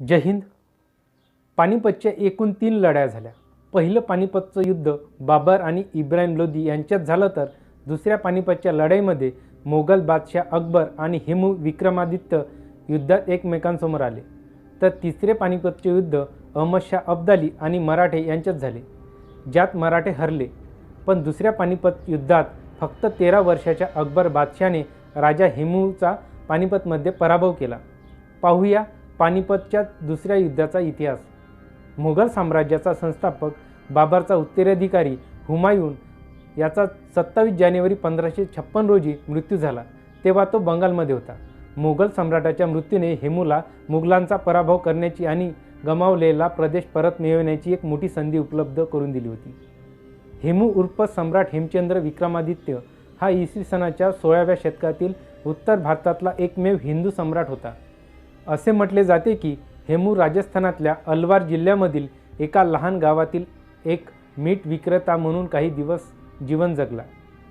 जय हिंद. पानिपतच्या एकूण तीन लढाया झाल्या. पहिलं पानिपतचं युद्ध बाबर आणि इब्राहिम लोदी यांच्यात झालं तर दुसऱ्या पानिपतच्या लढाईमध्ये मोगल बादशाह अकबर आणि हेमू विक्रमादित्य युद्धात एकमेकांसमोर आले. तर तिसरे पानिपतचे युद्ध अहमदशाह अब्दाली आणि मराठे यांच्यात झाले ज्यात मराठे हरले. पण दुसऱ्या पानिपत युद्धात फक्त तेरा वर्षाच्या अकबर बादशाने राजा हेमूचा पानिपतमध्ये पराभव केला. पाहूया पानिपतच्या दुसऱ्या युद्धाचा इतिहास. मुघल साम्राज्याचा संस्थापक बाबरचा उत्तराधिकारी हुमायून याचा सत्तावीस जानेवारी पंधराशे छप्पन रोजी मृत्यू झाला तेव्हा तो बंगालमध्ये होता. मुघल सम्राटाच्या मृत्यूने हेमूला मुघलांचा पराभव करण्याची आणि गमावलेला प्रदेश परत मिळवण्याची एक मोठी संधी उपलब्ध करून दिली होती. हेमू उर्फ सम्राट हेमचंद्र विक्रमादित्य हा इसवी सनाच्या सोळाव्या शतकातील उत्तर भारतातला एकमेव हिंदू सम्राट होता. असे म्हटले जाते की हेमू राजस्थानातल्या अलवार जिल्ह्यामधील एका लहान गावातील एक मीठ विक्रेता म्हणून काही दिवस जीवन जगला.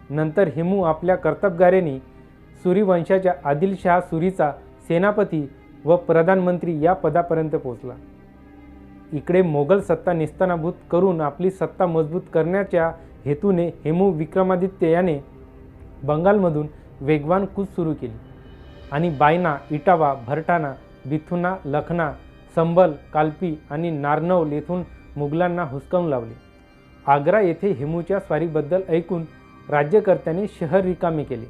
नंतर हेमू आपल्या कर्तबगारेने सुरीवंशाच्या आदिलशहा सुरीचा सेनापती व प्रधानमंत्री या पदापर्यंत पोहोचला. इकडे मोगल सत्ता निस्तानाभूत करून आपली सत्ता मजबूत करण्याच्या हेतूने हेमू विक्रमादित्य याने बंगालमधून वेगवान कूच सुरू केली आणि बायना इटावा भरटाणा बिथुना लखना संबल काल्पी आणि नारनौल येथून मुघलांना हुसकावून लावले. आग्रा येथे हेमूच्या स्वारीबद्दल ऐकून राज्यकर्त्यांनी शहर रिकामे केले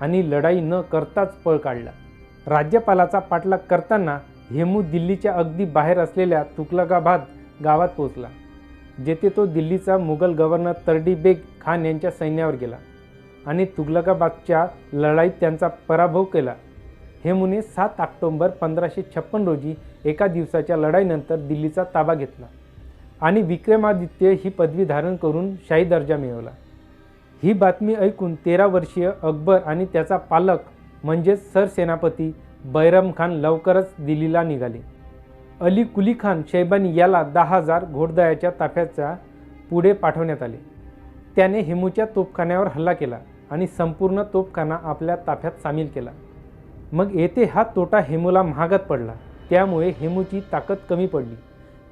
आणि लढाई न करताच पळ काढला. राज्यपालाचा पाठलाग करताना हेमू दिल्लीच्या अगदी बाहेर असलेल्या तुकलकाबाद गावात पोहोचला जेथे तो दिल्लीचा मुघल गव्हर्नर तरडी बेग खान यांच्या सैन्यावर गेला आणि तुगलकाबादच्या लढाईत त्यांचा पराभव केला. हेमूने सात ऑक्टोंबर पंधराशे छप्पन रोजी एका दिवसाच्या लढाईनंतर दिल्लीचा ताबा घेतला आणि विक्रमादित्य ही पदवी धारण करून शाही दर्जा मिळवला. ही बातमी ऐकून तेरा वर्षीय अकबर आणि त्याचा पालक म्हणजेच सरसेनापती बैरम खान लवकरच दिल्लीला निघाले. अली कुली खान शैबानी याला दहा हजार घोडदयाच्या ताफ्याच्या पुढे पाठवण्यात आले. त्याने हेमूच्या तोफखान्यावर हल्ला केला आणि संपूर्ण तोफखाना आपल्या ताफ्यात सामील केला. मग येथे हा तोटा हेमूला महागात पडला. त्यामुळे हेमूची ताकद कमी पडली.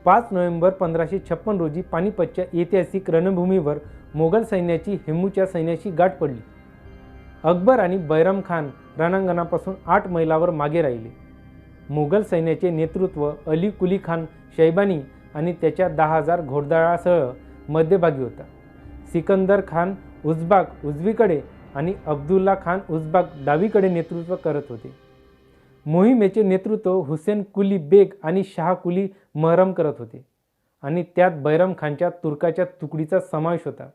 पाच नोव्हेंबर पंधराशे छप्पन रोजी पानिपतच्या ऐतिहासिक रणभूमीवर मोगल सैन्याची हेमूच्या सैन्याशी गाठ पडली. अकबर आणि बैरम खान रणांगणापासून आठ मैलावर मागे राहिले. मुघल सैन्याचे नेतृत्व अली कुली खान शैबानी आणि त्याच्या दहा हजार घोडदळासह मध्यभागी होता. सिकंदर खान उजबाग उजवीकडे आणि अब्दुल्ला खान उजबाग डावीकडे नेतृत्व करत होते. मोहिमेचे नेतृत्व हुसेन कुली बेग आणि शाह कुली महरम करत होते. आणि त्यात बैरम खानच्या तुर्काच्या तुकडीचा समावेश होता.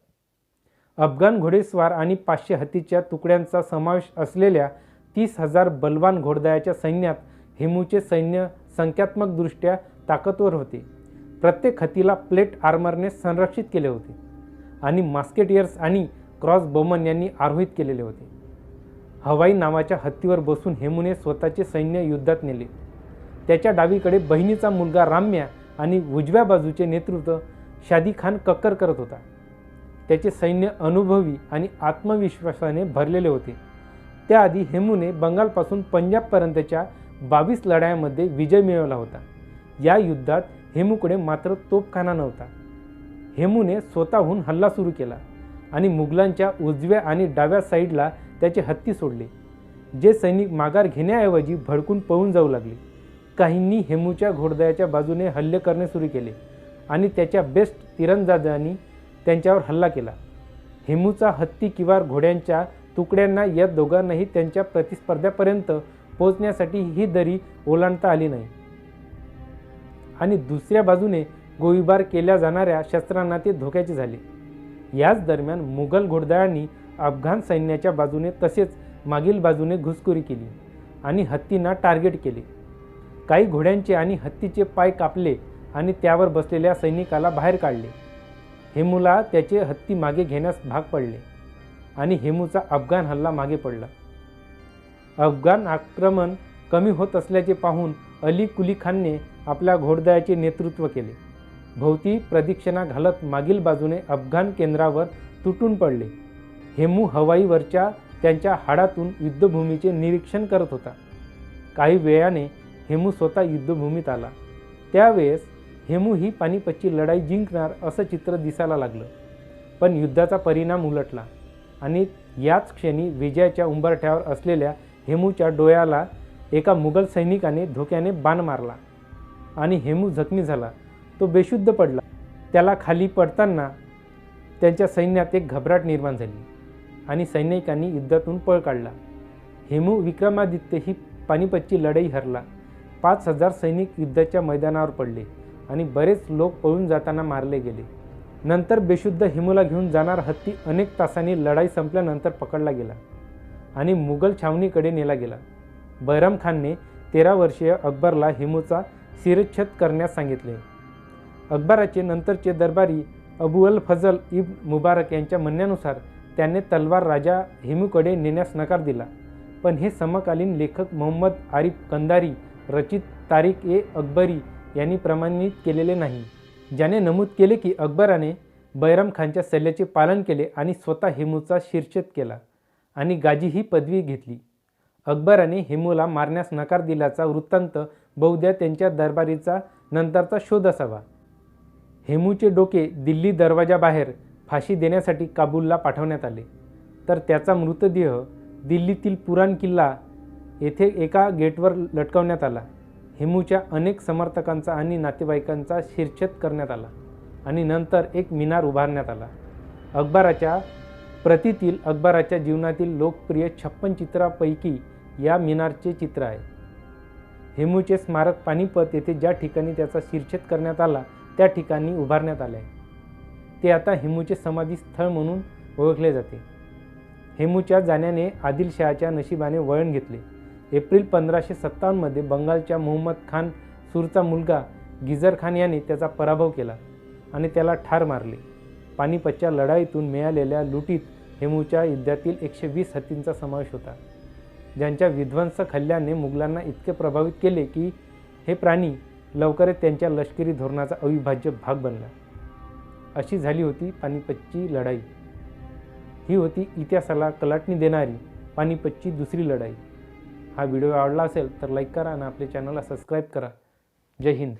अफगाण घोडेस्वार आणि पाचशे हत्तीच्या तुकड्यांचा समावेश असलेल्या तीस हजार बलवान घोडदळाच्या सैन्यात हेमूचे सैन्य संख्यात्मकदृष्ट्या ताकदवर होते. प्रत्येक हत्तीला प्लेट आर्मरने संरक्षित केले होते. आणि मास्केटियर्स आणि क्रॉस बोमन यांनी आरोहित केलेले होते. हवाई नावाच्या हत्तीवर बसून हेमूने स्वतःचे सैन्य युद्धात नेले. त्याच्या डावीकडे बहिणीचा मुलगा राम्या आणि उजव्या बाजूचे नेतृत्व शादी खान कक्कर करत होता. त्याचे सैन्य अनुभवी आणि आत्मविश्वासाने भरलेले होते. त्याआधी हेमूने बंगालपासून पंजाबपर्यंतच्या बावीस लढायांमध्ये विजय मिळवला होता. या युद्धात हेमूकडे मात्र तोफखाना नव्हता. हेमूने स्वतःहून हल्ला सुरू केला. आणि मुघलांच्या उजव्या आणि डाव्या साईडला त्याचे हत्ती सोडले जे सैनिक माघार घेण्याऐवजी भडकून पळून जाऊ लागले. काहींनी हेमूच्या घोडदयाच्या बाजूने हल्ले करणे सुरू केले आणि त्याच्या बेस्ट तिरंदाजांनी त्यांच्यावर हल्ला केला. हेमूचा हत्ती किंवा घोड्यांच्या तुकड्यांना या दोघांनाही त्यांच्या प्रतिस्पर्ध्यापर्यंत पोहोचण्यासाठी ही दरी ओलांडता आली नाही. आणि दुसऱ्या बाजूने गोळीबार केल्या जाणाऱ्या शस्त्रांना ते धोक्याचे झाले. याच दरम्यान मुघल घोडदळांनी अफगाण सैन्याच्या बाजूने तसेच मागील बाजूने घुसखोरी केली आणि हत्तींना टार्गेट केले. काही घोड्यांचे आणि हत्तीचे पाय कापले आणि त्यावर बसलेल्या सैनिकाला बाहेर काढले. हेमूला त्याचे हत्ती मागे घेण्यास भाग पडले आणि हेमूचा अफगाण हल्ला मागे पडला. अफगाण आक्रमण कमी होत असल्याचे पाहून अली कुली खानने आपल्या घोडदळाचे नेतृत्व केले. भोवती प्रदक्षिणा घालत मागील बाजूने अफगाण केंद्रावर तुटून पडले. हेमू हवाईवरच्या त्यांच्या हाडातून युद्धभूमीचे निरीक्षण करत होता. काही वेळाने हेमू स्वतः युद्धभूमीत आला. त्यावेळेस हेमू ही पानिपतची लढाई जिंकणार असं चित्र दिसायला लागलं. पण युद्धाचा परिणाम उलटला आणि याच क्षणी विजयाच्या उंबरठ्यावर असलेल्या हेमूच्या डोळ्याला एका मुघल सैनिकाने धोक्याने बाण मारला आणि हेमू जखमी झाला. तो बेशुद्ध पडला. त्याला खाली पडताना त्यांच्या सैन्यात एक घबराट निर्माण झाली आणि सैनिकांनी युद्धातून पळ काढला. हेमू विक्रमादित्य ही पानिपतची लढाई हरला. पाच हजार सैनिक युद्धाच्या मैदानावर पडले आणि बरेच लोक पळून जाताना मारले गेले. नंतर बेशुद्ध हिमूला घेऊन जाणार हत्ती अनेक तासांनी लढाई संपल्यानंतर पकडला गेला आणि मुघल छावणीकडे नेला गेला. बैरम खानने तेरा वर्षीय अकबरला हिमूचा शिरच्छेद करण्यास सांगितले. अकबराचे नंतरचे दरबारी अबू अल फजल इब्न मुबारक यांच्या म्हणण्यानुसार त्याने तलवार राजा हिमूकडे नेण्यास नकार दिला. पण हे समकालीन लेखक मोहम्मद आरिफ कंदारी रचित तारिक ए अकबरी यांनी प्रमाणित केलेले नाही. ज्याने नमूद केले की अकबराने बैरम खानच्या सल्ल्याचे पालन केले आणि स्वतः हेमूचा शीर्षेद केला आणि गाजी ही पदवी घेतली. अकबराने हेमूला मारण्यास नकार दिल्याचा वृत्तांत बहुधा त्यांच्या दरबारीचा नंतरचा शोध असावा. हेमूचे डोके दिल्ली दरवाजाबाहेर फाशी देण्यासाठी काबूलला पाठवण्यात आले. तर त्याचा मृतदेह दिल्लीतील पुराण किल्ला येथे एका गेटवर लटकवण्यात आला. हेमूच्या अनेक समर्थकांचा आणि नातेवाईकांचा शिरच्छेद करण्यात आला आणि नंतर एक मिनार उभारण्यात आला. अकबराच्या प्रतीतील अकबराच्या जीवनातील लोकप्रिय छप्पन चित्रापैकी या मिनारचे चित्र आहे. हेमूचे स्मारक पानिपत येथे ज्या ठिकाणी त्याचा शिरच्छेद करण्यात आला त्या ठिकाणी उभारण्यात आले आहे. ते आता हेमूचे समाधी स्थळ म्हणून ओळखले जाते. हेमूच्या जाण्याने आदिलशहाच्या नशिबाने वळण घेतले. एप्रिल पंधराशे सत्तावन्नमध्ये बंगालच्या मोहम्मद खान सूरचा मुलगा गिजर खान याने त्याचा पराभव केला आणि त्याला ठार मारले. पानिपतच्या लढाईतून मिळालेल्या लुटीत हेमूच्या युद्धातील एकशे वीस हत्तींचा समावेश होता. ज्यांच्या विध्वंसक हल्ल्याने मुघलांना इतके प्रभावित केले की हे प्राणी लवकरच त्यांच्या लष्करी धोरणाचा अविभाज्य भाग बनला. अशी झाली होती पानिपतची लढाई. ही होती इतिहासाला कलाटणी देणारी पानिपतची दुसरी लढाई. हा व्हिडिओ आवडला असेल तर लाईक करा आणि आपल्या चॅनलला सबस्क्राईब करा. जय हिंद.